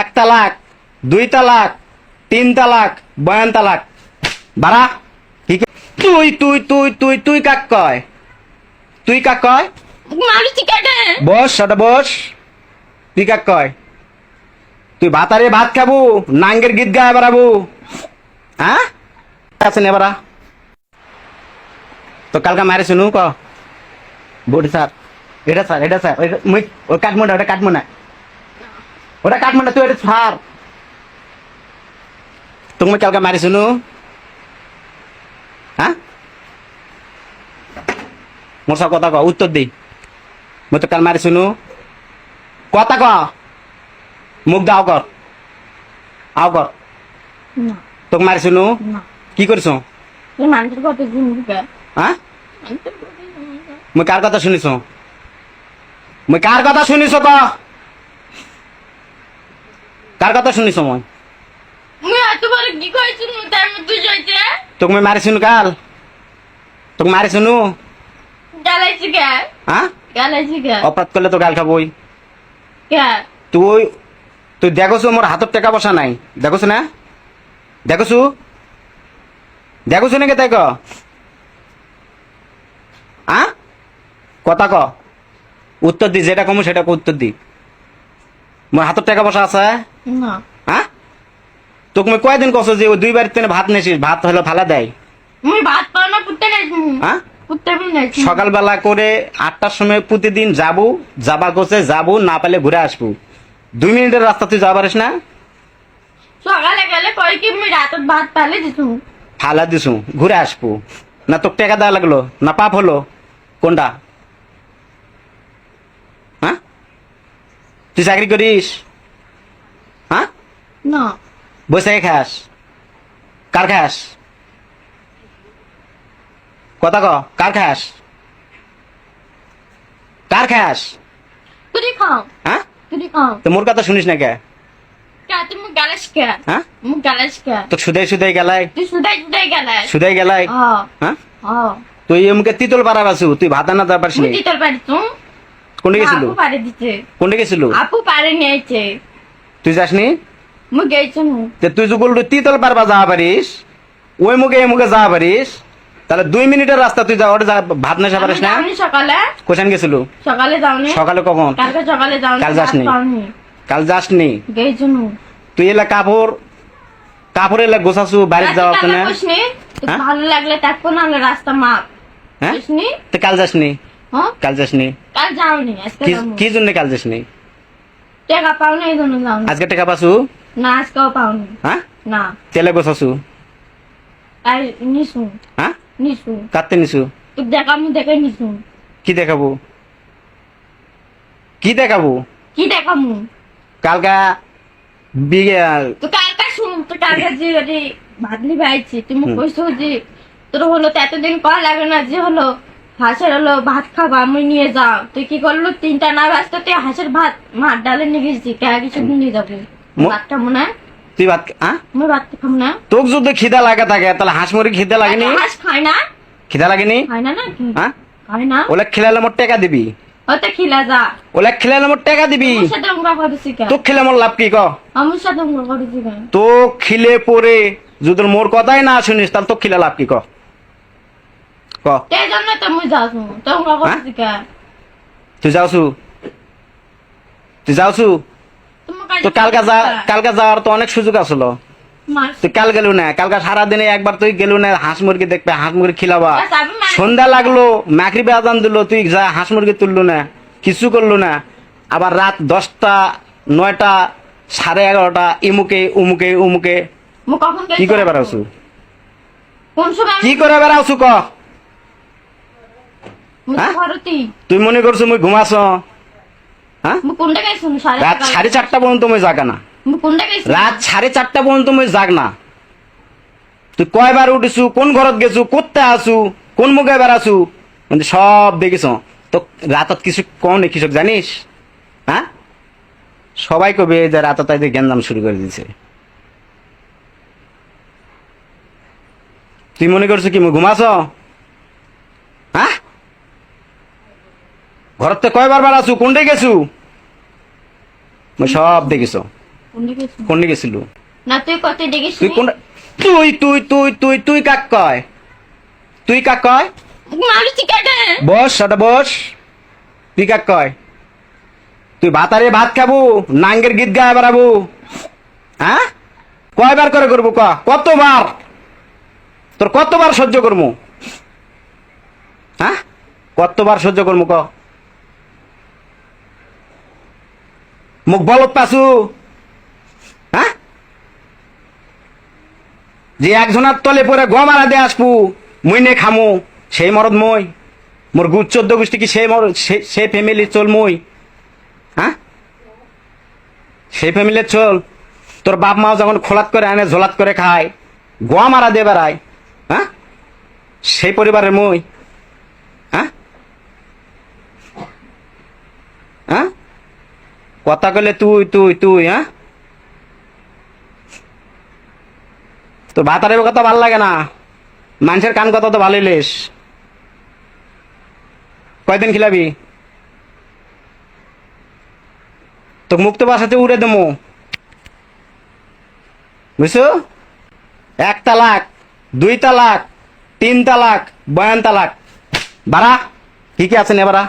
এক তালাক দুই তালাক তিন তালাক বয়ান তালাক। বাড়া তুই তুই তুই তুই তুই কাক কয়? তুই কাক কয়? বস সাদা বস। তুই কাক কয়? তুই ভাতারে ভাত খাব নাঙ্গের গীত গায়ে বেড়াবো। হ্যাঁ? আছেন এবারা তো কালকে মারে শুনু ক? Body sir. এটা স্যার এটা স্যার। ওই কাঠমোটা ওটা কাঠমোনা ওটা কাঠমোনা তুই এটা স্যার তুমি কালকে মারি শুনু। হ্যাঁ? মোর সব কথা ক উত্তর দিই মই তো কাল মারি শুনু। কথা ক। মুখ দাও কর। আও কর। তোকে মারি শুনু। কি কত হ্যাঁ? মুই কার কথা শুনিছ? মুই কার কথা শুনিছ ক? কার কথা শুনিছ মই মুই এত বড় কি কইছি নু তার মধ্যে যাইতে? তোকে মারি শুনু কাল। তোকে মারি শুনু। হ্যাঁ? অপরাধ করলে তো গাল খাবই। তুই তুই দেখছ মোর হাতত টাকা পয়সা নাই। দেখছ না? দেখছ দেখছ নাকি তাই ক? আ? কথা ক। উত্তর দি যেটা কমু সেটা উত্তর দি। মোর হাতত টাকা পয়সা আছে? না। হ্যাঁ তোকে মই কয়দিন কছো যে ওই দুই বাড়িতে ভাত নেছিস ভাত হলে ফালা দেয় মুই ভাত পাও না পুত্তে হ্যাঁ সকালবেলা করে আটটার সময় প্রতিদিন যাব যাবা গোছে যাব না পেলে ঘুরে আসব। দুই মিনিটের রাস্তা তুই যাবার না? সকালে গেলে কই কি মুই রাতত ভাত পালে দিছু। ফালা দিছু ঘুরে আসব। না তোর টাকা দেওয়া লাগল না পাপ হলো। কোনটা? তুই চাকরি করিস? হ্যাঁ? না। বসে খাস। কার খাস? কথা ক কার খাস? কার খাস? তুই খাও। হ্যাঁ? তুই খাও। তো মোর কথা শুনিস না কে? তুই মুখ গালাস কে? হ্যাঁ? তো হ্যাঁ। হ্যাঁ? তুই এমকে তিতল পারা বাসু তুই ভাত না? নি পারি তুই? কোনটা গেছিল? পারে দিতে কোনটা গেছিল? আপু পারে নিয়েছে তুই যাসনি? নু তে তুই পারবা যাওয়া পারিস ওই মুখে এই মুখে যাওয়া পারিস তাহলে দুই মিনিটের রাস্তা তুই যা ওটা যা- ভাত না সকালে। গেছিল? সকালে যাওনি। সকালে কখন? কালকে সকালে যাওনি কাল যাসনি? কাল যাসনি? তুই এলা কাপড় কাপড় এলা গোছাছু বাড়িতে যাওয়া না? হ্যাঁ? ভালো লাগলে থাকব না রাস্তা মাপ। হ্যাঁ? তো কাল যাসনি? কাল যাসনি? কাল যাওনি আজকে কি জন্য কাল যাসনি? টাকা পাওনি এই জন্য যাওনি। আজকে টাকা পাসু? না আজকেও পাওনি। হ্যাঁ? না। তেলে গোছাছু আর নিশু হ্যাঁ? নিশু কাটতে নিছু তুই দেখা মু দেখে নিশু কি দেখাবো? কি দেখাবো? কি দেখা মু কালকা বিঘে তো কালকা শুন তো কালকা যে ভাদলি ভাইছি তুমি। কইছো যে তোর হলো এতদিন কল লাগে না যে হলো হাঁসের হলো ভাত খাবা আমি নিয়ে যাও। তুই কি করল? তিনটা না বাজতে তুই হাঁসের ভাত মার ডালে নিয়ে গেছি কে কিছু নিয়ে যাবে? মো- ভাত খাব না তুই ভাত হ্যাঁ আমি ভাত খাব না তোক যদি খিদা লাগে থাকে তাহলে হাঁস মুরগি খিদা লাগেনি? হাঁস খায় না? খিদা লাগেনি? খায় না নাকি? হ্যাঁ খায় না? ওলা খেলালে মোট টাকা দিবি। ওতে খিলা যা। ওলা খেলালে মোট টাকা দিবি। আমার সাথে উমরা করেছি কেন? তোক খেলে মোর লাভ কি ক? আমার সাথে উমরা করেছি কেন? তো খিলে পরে যদি মোর কথাই না শুনিস তাহলে তো খিলা লাভ কি ক? ক? তো মুই তুই তো কালকা যা কালকা যাওয়ার তো অনেক সুযোগ আসলো তুই কাল গেলু না? কালকা সারাদিনে একবার তুই গেলু না? হাঁস মুরগি দেখবে হাঁস মুরগি খিলাবা। সন্ধ্যা লাগল মাকড়ি বেজান দিল তুই যা হাঁস মুরগি তুললু না? কিছু করলু না। আবার রাত দশটা নয়টা সাড়ে এগারোটা ইমুকে উমুকে উমুকে। কি করে বেড়াওছু কোন কি করে বেড়াওছু ক? তুই মনে করছ মুই ঘুমাস রাত সাড়ে চারটা পর্যন্ত মুই জাগা না রাত সাড়ে চারটা পর্যন্ত মুই জাগ না তুই কয়বার উঠিছু কোন ঘরত গেছু কোথা আসু কোন মুখে বেড়াছু মানে সব দেখিস তো রাতত কিছু কম নেই কৃষক জানিস হ্যাঁ সবাই কবে যে রাতত তাই জ্ঞানদাম শুরু করে দিছে তুই মনে করছ কি মুই ঘুমাস হ্যাঁ ঘরতে কয়বার বেড়াছু কোনটাই গেছু? মুই সব দেখিস কোনটা গেছি? কোন গেছিল? না তুই কত দেখিস তুই কোন তুই তুই তুই তুই তুই কাক কয়? তুই কাক কয়? কেটে বস সাটা বস। তুই কাক কয়? তুই ভাতারে ভাত খাব নাঙ্গের গীত গায়ে বেড়াবো। হ্যাঁ? কয়বার করে করব ক? কতবার? তোর কতবার সহ্য করব হ্যাঁ? কতবার সহ্য করব ক? মুখ বলত পাসু হ্যাঁ যে একজনের তলে পরে গমারা দিয়ে আসব মুই নে খামু, সেই মরদ মই। মোর গুচ্ছ চোদ্দ গোষ্ঠী কি সেই মর সেই ফ্যামিলির চল মই। হ্যাঁ সেই ফ্যামিলির চল। তোর বাপ মাও যখন খোলাত করে আনে ঝোলাত করে খায়। গোয়া মারা দিয়ে বেড়ায় হ্যাঁ সেই পরিবারের মই। হ্যাঁ হ্যাঁ কথা কইলে তুই তুই তুই হ্যাঁ? তো ভাতারের কথা ভালো লাগে না। মানুষের কান কথা তো ভালোই লেস। কয়দিন খিলাবি? তো মুক্ত বাসাতে উড়ে দেবো। বুঝছ? এক তালাক, দুই তালাক, তিন তালাক, বয়ান তালাক। বাড়া, কি কি আছে নে বাড়া?